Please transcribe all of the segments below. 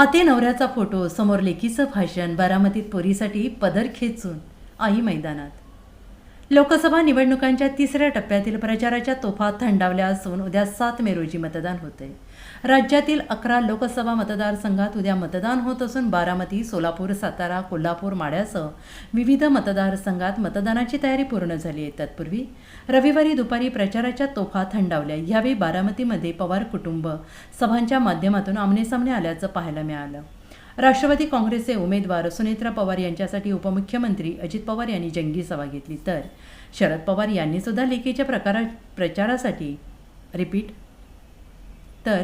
हाते नवऱ्याचा फोटो समोर लेकीचं भाषण बारामतीत पोरीसाठी पदर खेचून आई मैदानात. लोकसभा निवडणुकांच्या तिसऱ्या टप्प्यातील प्रचाराच्या तोफा थंडावल्या असून उद्या सात मे रोजी मतदान होते. राज्यातील अकरा लोकसभा मतदारसंघात उद्या मतदान होत असून बारामती सोलापूर सातारा कोल्हापूर माड्यासह विविध मतदारसंघात मतदानाची तयारी पूर्ण झाली आहे. तत्पूर्वी रविवारी दुपारी प्रचाराच्या तोफा थंडावल्या. यावेळी बारामतीमध्ये पवार कुटुंब सभांच्या माध्यमातून आमनेसामने आल्याचं पाहायला मिळालं. राष्ट्रवादी काँग्रेसचे उमेदवार सुनेत्रा पवार यांच्यासाठी उपमुख्यमंत्री अजित पवार यांनी जंगी सभा घेतली. तर शरद पवार यांनी सुद्धा लेखीच्या प्रकारा प्रचारासाठी रिपीट तर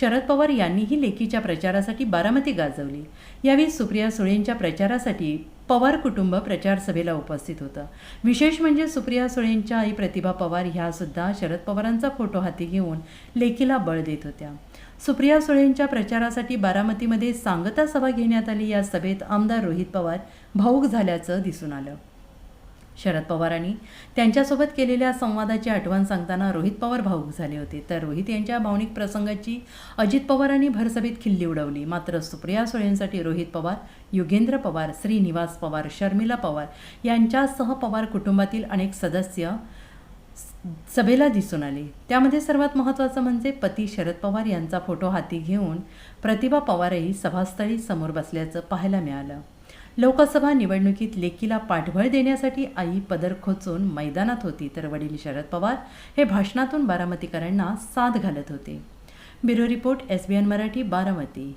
शरद पवार यांनीही लेखीच्या प्रचारासाठी बारामती गाजवली. यावेळी सुप्रिया सुळेंच्या प्रचारासाठी पवार कुटुंब प्रचार सभेला उपस्थित होतं. विशेष म्हणजे सुप्रिया सुळेंच्या आई प्रतिभा पवार ह्यासुद्धा शरद पवारांचा फोटो हाती घेऊन लेखीला बळ देत होत्या. सुप्रिया सुळेंच्या प्रचारासाठी बारामतीमध्ये सांगता सभा घेण्यात आली. या सभेत आमदार रोहित पवार भाऊक झाल्याचं दिसून आलं. शरद पवारांनी त्यांच्यासोबत केलेल्या संवादाची आठवण सांगताना रोहित पवार भाऊक झाले होते. तर रोहित यांच्या भावनिक प्रसंगाची अजित पवारांनी भरसभेत खिल्ली उडवली. मात्र सुप्रिया सुळेंसाठी रोहित पवार युगेंद्र पवार श्रीनिवास पवार शर्मिला पवार यांच्यासह पवार कुटुंबातील अनेक सदस्य सभेला दिसून आले. त्यामध्ये सर्वात महत्त्वाचं म्हणजे पती शरद पवार यांचा फोटो हाती घेऊन प्रतिभा पवारही सभास्थळी समोर बसल्याचं पाहायला मिळालं. लोकसभा निवडणुकीत लेकीला पाठबळ देण्यासाठी आई पदर खोचून मैदानात होती तर वडील शरद पवार हे भाषणातून बारामतीकरांना साथ घालत होते. Bureau report S B N Marathi Baramati.